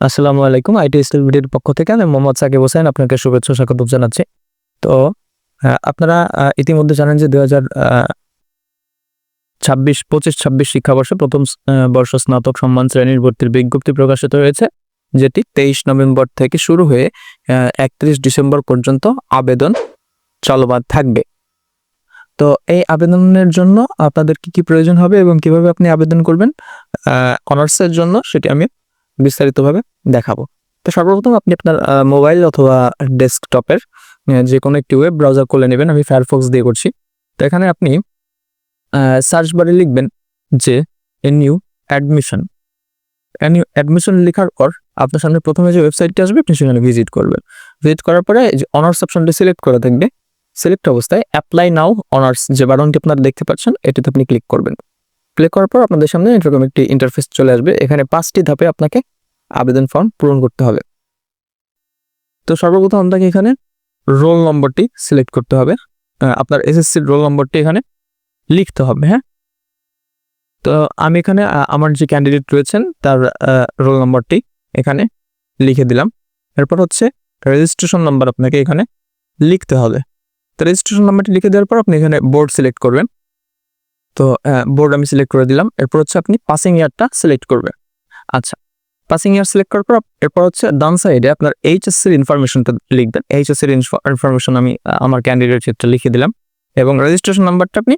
আসসালামু আলাইকুম। IT skill ভিডিওর পক্ষ থেকে আমি মোহাম্মদ সাকিব হোসেন আপনাকে শুভেচ্ছা স্বাগত জানাচ্ছি। তো আপনারা ইতিমধ্যে জানেন যে দুই হাজার ছাব্বিশ, পঁচিশ, ছাব্বিশ শিক্ষাবর্ষে প্রথম বর্ষ স্নাতক সম্মান শ্রেণির ভর্তির বিজ্ঞপ্তি প্রকাশিত হয়েছে, যেটি তেইশ নভেম্বর থেকে শুরু হয়ে একত্রিশ ডিসেম্বর পর্যন্ত আবেদন চলমান থাকবে। তো, এই আবেদনের জন্য আপনাদের কি কি প্রয়োজন হবে এবং কীভাবে আপনি আবেদন করবেন অনার্সের জন্য সেটি আমি বিস্তারিতভাবে দেখাবো। তো সর্বপ্রথম আপনি আপনার মোবাইল অথবা ডেস্কটপের যে কোনো একটি ওয়েব ব্রাউজার খুলে নেবেন। আমি ফায়ারফক্স দিয়ে করছি। তো এখানে আপনি সার্চ বারে লিখবেন যে এনইউ অ্যাডমিশন এনইউ অ্যাডমিশন লেখার পর আপনার সামনে প্রথমে যে ওয়েবসাইটটি আসবে, আপনি সেখানে ভিজিট করবেন। ভিজিট করার পরে যে অনার্স অপশনটি সিলেক্ট করা থাকবে। সিলেক্ট অবস্থায় অ্যাপ্লাই নাও অনার্স যে বাটনটি আপনারা দেখতে পাচ্ছেন, এটিতে আপনি ক্লিক করবেন। ক্লিক করার পর আপনাদের সামনে এরকম একটি ইন্টারফেস চলে আসবে। এখানে পাঁচটি ধাপে আপনাকে আবেদন ফর্ম পূরণ করতে হবে। তো সর্বপ্রথম আপনাকে এখানে রোল নম্বরটি সিলেক্ট করতে হবে। আপনার এসএসসির রোল নম্বরটি এখানে লিখতে হবে হ্যাঁ? তো আমি এখানে আমার যে ক্যান্ডিডেট রয়েছেন, তার রোল নম্বরটি এখানে লিখে দিলাম। এরপর হচ্ছে রেজিস্ট্রেশন নাম্বার আপনাকে এখানে লিখতে হবে। তো রেজিস্ট্রেশন নাম্বারটি লিখে দেওয়ার পর আপনি এখানে বোর্ড সিলেক্ট করবেন। তো বোর্ড আমি সিলেক্ট করে দিলাম। এরপর হচ্ছে আপনি পাসিং ইয়ারটা সিলেক্ট করবেন। আচ্ছা পাসিং ইয়ার সিলেক্ট করার পর এরপর হচ্ছে ডান সাইডে আপনার এইচএসসির ইনফরমেশনটা লিখবেন। এইচএসসির ইনফরমেশন আমি আমার ক্যান্ডিডেট ক্ষেত্রে লিখে দিলাম এবং রেজিস্ট্রেশন নাম্বারটা আপনি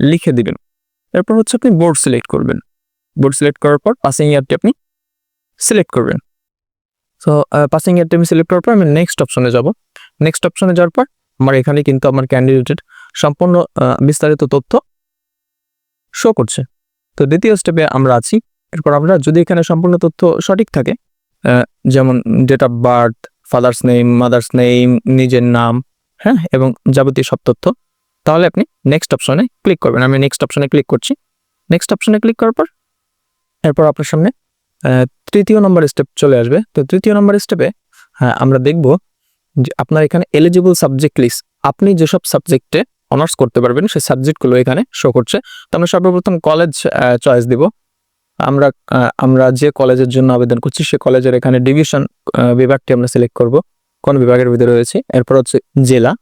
লিখে দিবেন। এরপর হচ্ছে আপনি বোর্ড সিলেক্ট করবেন। বোর্ড সিলেক্ট করার পর পাসিং ইয়ারটি আপনি সিলেক্ট করবেন। সো পাসিং ইয়ারটি আমি সিলেক্ট করার পর আমি নেক্সট অপশনে যাব। নেক্সট অপশনে যাওয়ার পর আমার এখানে কিন্তু আমার ক্যান্ডিডেটের সম্পূর্ণ বিস্তারিত তথ্য শো করছে। তো দ্বিতীয় স্টেপে আমরা আছি। এরপর আমরা যদি এখানে সম্পূর্ণ তথ্য সঠিক থাকে যেমন date of birth father's name mother's name নিজের নাম হ্যাঁ এবং যাবতীয় সব তথ্য, তাহলে আপনি নেক্সট অপশনে ক্লিক করবেন। আমি নেক্সট অপশনে ক্লিক করছি। নেক্সট অপশনে ক্লিক করার পর, এরপর আপনার সামনে তৃতীয় নম্বর স্টেপ চলে আসবে। তো তৃতীয় নম্বর স্টেপে আমরা দেখব যে আপনার এখানে এলিজিবল সাবজেক্ট লিস্ট আপনি যেসব সাবজেক্টে অনার্স করতে পারবেন, সেই সাবজেক্টগুলো এখানে শো করছে। তো আমরা সর্বপ্রথম কলেজ চয়েস দিব। আমরা আমরা যে কলেজের জন্য আবেদন করছি, সে কলেজের এখানে ডিভিশন বিভাগটি আমরা সিলেক্ট করব। কোন বিভাগের ভিতরে রয়েছে? এরপর হচ্ছে জেলা।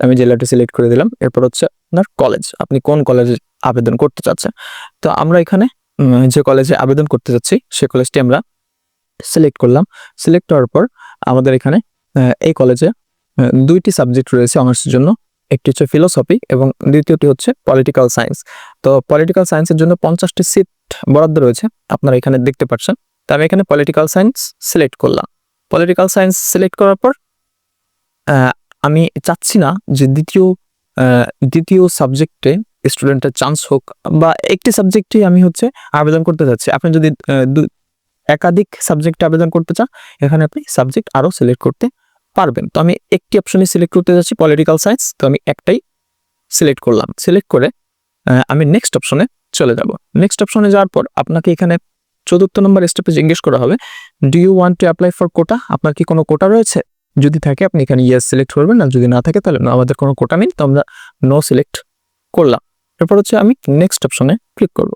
আমি জেলাটি সিলেক্ট করে দিলাম। এরপর হচ্ছে আপনার কলেজ আপনি কোন কলেজে আবেদন করতে চাচ্ছেন? তো আমরা এখানে যে কলেজে আবেদন করতে যাচ্ছি, সে কলেজটি আমরা সিলেক্ট করলাম। সিলেক্ট হওয়ার পর আমাদের এখানে এই কলেজে দুইটি সাবজেক্ট রয়েছে অনার্সের জন্য। একটি হচ্ছে ফিলোসফি এবং দ্বিতীয়টি হচ্ছে পলিটিক্যাল সায়েন্স তো পলিটিক্যাল সায়েন্সের জন্য পঞ্চাশটি সিট বরাদ্দ রয়েছে, আপনারা এখানে দেখতে পাচ্ছেন। তো আমি এখানে পলিটিক্যাল সায়েন্স সিলেক্ট করলাম। পলিটিক্যাল সায়েন্স সিলেক্ট করার পর আমি চাচ্ছি না যে দ্বিতীয় দ্বিতীয় সাবজেক্টে স্টুডেন্টের চান্স হোক বা একটি সাবজেক্টে আমি হচ্ছে আবেদন করতে চাচ্ছি। আপনি যদি একাধিক সাবজেক্টে আবেদন করতে চান, এখানে আপনি সাবজেক্ট আরও সিলেক্ট করতে পারবেন। তো আমি একটি অপশনে সিলেক্ট করতে যাচ্ছি পলিটিক্যাল সায়েন্স তো আমি একটাই সিলেক্ট করলাম। সিলেক্ট করে আমি নেক্সট অপশনে চলে যাব। নেক্সট অপশনে যাওয়ার পর আপনাকে এখানে চতুর্থ নম্বর স্টেপে জিজ্ঞেস করা হবে do you want to apply for quota আপনার কি কোনো কোটা রয়েছে? যদি থাকে, আপনি এখানে ইয়েস সিলেক্ট করবেন। আর যদি না থাকে, তাহলে আমাদের কোনো কোটা নেই। তো আমরা নো সিলেক্ট করলাম। এরপর হচ্ছে আমি নেক্সট অপশনে ক্লিক করব।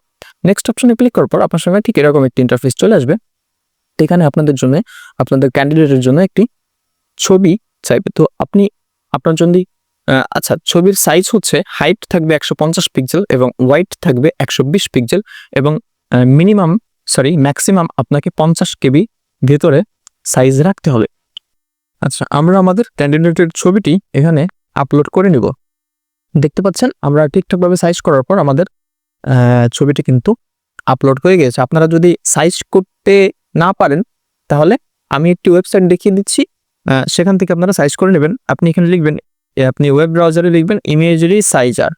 নেক্সট অপশনে ক্লিক করার পর আপনার সঙ্গে ঠিক এরকম একটি ইন্টারফেস চলে আসবে। এখানে আপনাদের জন্য, আপনাদের ক্যান্ডিডেটের জন্য একটি ছবি চাইবে। তো আপনি, আপনার যদি আচ্ছা ছবির সাইজ হচ্ছে হাইট থাকবে একশো পঞ্চাশ পিক্সেল এবং ওয়াইট থাকবে একশো বিশ পিক্সেল এবং মিনিমাম সরি ম্যাক্সিমাম আপনাকে পঞ্চাশ কেবি ভেতরে সাইজ রাখতে হবে। আচ্ছা আমরা আমাদের ক্যান্ডিডেটের ছবিটি এখানে আপলোড করে নিব। দেখতে পাচ্ছেন, আমরা ঠিকঠাকভাবে সাইজ করার পর আমাদের ছবিটি কিন্তু আপলোড হয়ে গেছে। আপনারা যদি সাইজ করতে না পারেন, তাহলে আমি একটি ওয়েবসাইট দেখিয়ে দিচ্ছি। সেখান থেকে আপনারা সাইজ করে নেবেন। আপনি এখানে লিখবেন আপনি ওয়েব ব্রাউজারে লিখবেন ইমেজরি সাইজার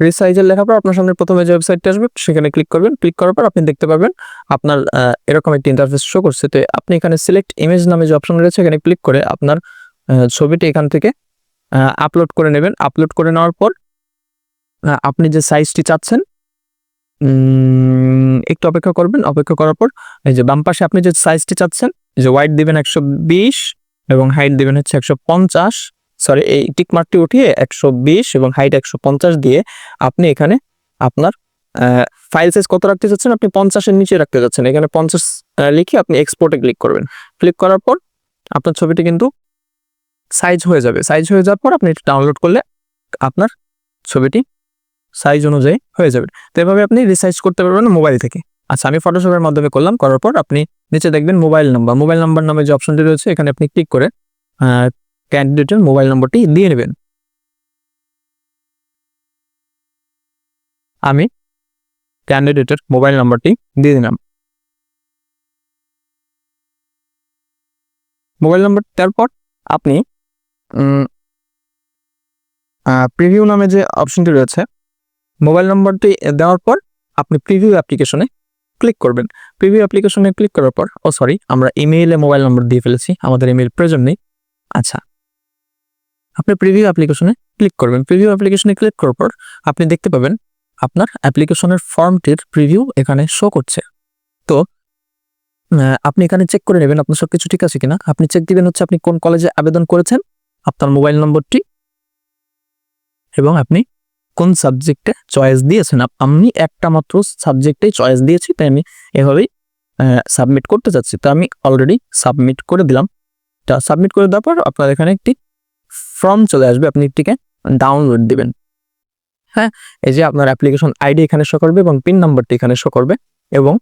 রিসাইজার লেখার পর আপনার সামনে প্রথমে যে ওয়েবসাইটটা আসবে, সেখানে ক্লিক করবেন। ক্লিক করার পর আপনি দেখতে পাবেন আপনার এরকম একটি ইন্টারফেস শো করছে। তো আপনি এখানে সিলেক্ট ইমেজ নামে যে অপশন রয়েছে, এখানে ক্লিক করে আপনার ছবিটি এখান থেকে আপলোড করে নেবেন। আপলোড করে নেওয়ার পর আপনি যে সাইজটি চাচ্ছেন একটু অপেক্ষা করবেন, অপেক্ষা করার পর এই যে বাম পাশে আপনি যে সাইজটি চাচ্ছেন যে ওয়াইড দিবেন একশো বিশ এবং হাইট দিবেন হচ্ছে একশো পঞ্চাশ। সরি এই টিক মার্কটি উঠিয়ে একশো বিশ এবং হাইট একশো পঞ্চাশ দিয়ে আপনি এখানে আপনার ফাইল সাইজ কত রাখতে চাচ্ছেন? আপনি পঞ্চাশের নিচে রাখতে চাচ্ছেন। এখানে পঞ্চাশ লিখে আপনি এক্সপোর্টে ক্লিক করবেন। ক্লিক করার পর আপনার ছবিটি কিন্তু সাইজ হয়ে যাবে। সাইজ হয়ে যাওয়ার পর আপনি ডাউনলোড করলে আপনার ছবিটি সাইজ অনুযায়ী হয়ে যাবে। তো এভাবে আপনি রিসাইজ করতে পারবেন মোবাইল থেকে। আচ্ছা আমি ফটোশপের মাধ্যমে করলাম, করার পর আপনি নিচে দেখবেন মোবাইল নাম্বার মোবাইল নাম্বার নামে যে অপশনটি রয়েছে, এখানে আপনি ক্লিক করে ক্যান্ডিডেটের মোবাইল নম্বরটি দিয়ে নেবেন। আমি ক্যান্ডিডেটের মোবাইল নাম্বারটি দিয়ে দিলাম। মোবাইল নাম্বার দেওয়ার পর আপনি প্রিভিউ নামে যে অপশনটি রয়েছে মোবাইল নম্বরটি দেওয়ার পর আপনি প্রিভিউ অ্যাপ্লিকেশনে ক্লিক করবেন। প্রিভিউ অ্যাপ্লিকেশনে ক্লিক করার পর ও সরি আমরা ইমেইলে মোবাইল নম্বর দিয়ে ফেলেছি, আমাদের ইমেইল প্রয়োজন নেই। আচ্ছা আপনি প্রিভিউ অ্যাপ্লিকেশনে ক্লিক করবেন। প্রিভিউ অ্যাপ্লিকেশনে ক্লিক করার পর আপনি দেখতে পাবেন আপনার অ্যাপ্লিকেশনের ফর্মটির প্রিভিউ এখানে শো করছে। তো আপনি এখানে চেক করে নেবেন আপনার সব কিছু ঠিক আছে কিনা। আপনি চেক দিবেন হচ্ছে আপনি কোন কলেজে আবেদন করেছেন, আপনার মোবাইল নম্বরটি এবং আপনি কোন সাবজেক্টে চয়েস দিয়েছেন আমি একটা মাত্র সাবজেক্টেই চয়েস দিয়েছি, তাই আমি এভাবেই সাবমিট করতে চাচ্ছি তো আমি অলরেডি সাবমিট করে দিলাম। তা সাবমিট করে দেওয়ার পর আপনার এখানে একটি ফর্ম চলে আসবে, আপনি এটিকে ডাউনলোড দিবেন। হ্যাঁ এই যে আপনার অ্যাপ্লিকেশন আইডি এখানে শো করবে এবং পিন নাম্বারটি এখানে শো করবে এবং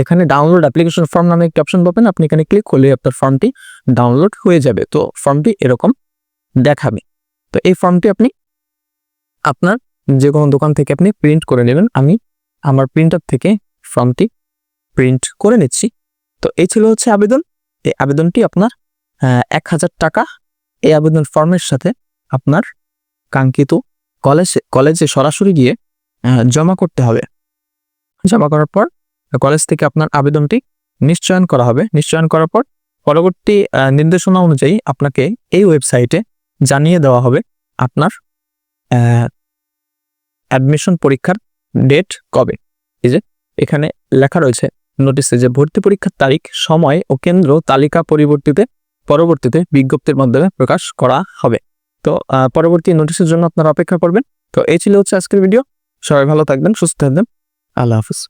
এখানে ডাউনলোড অ্যাপ্লিকেশন ফর্ম নামে একটি অপশন পাবেন। আপনি এখানে ক্লিক করলে আপনার ফর্মটি ডাউনলোড হয়ে যাবে। তো ফর্মটি এরকম দেখাবে। তো এই ফর্মটি আপনি আপনার যে কোনো দোকান থেকে আপনি প্রিন্ট করে নেবেন। আমি আমার প্রিন্টার থেকে ফর্মটি প্রিন্ট করে নিচ্ছি। তো এই ছিল হচ্ছে আবেদন। এই আবেদনটি আপনার এক হাজার টাকা। এই আবেদন ফর্মের সাথে আপনার কাঙ্ক্ষিত কলেজে কলেজে সরাসরি গিয়ে জমা করতে হবে। জমা করার পর, কলেজ থেকে আপনার আবেদনটি নিশ্চয়ন করা হবে। নিশ্চয়ন করার পর পরবর্তী নির্দেশনা অনুযায়ী আপনাকে এই ওয়েবসাইটে জানিয়ে দেওয়া হবে। আপনার অ্যাডমিশন পরীক্ষার ডেট কবে? এই যে এখানে লেখা রয়েছে নোটিসে যে ভর্তি পরীক্ষার তারিখ, সময় ও কেন্দ্র তালিকা পরিবর্তিতে, পরবর্তীতে বিজ্ঞপ্তির মাধ্যমে প্রকাশ করা হবে। তো পরবর্তী নোটিশের জন্য আপনারা অপেক্ষা করবেন। তো, এই ছিল হচ্ছে আজকের ভিডিও সবাই ভালো থাকবেন, সুস্থ থাকবেন। আল্লাহ হাফিজ।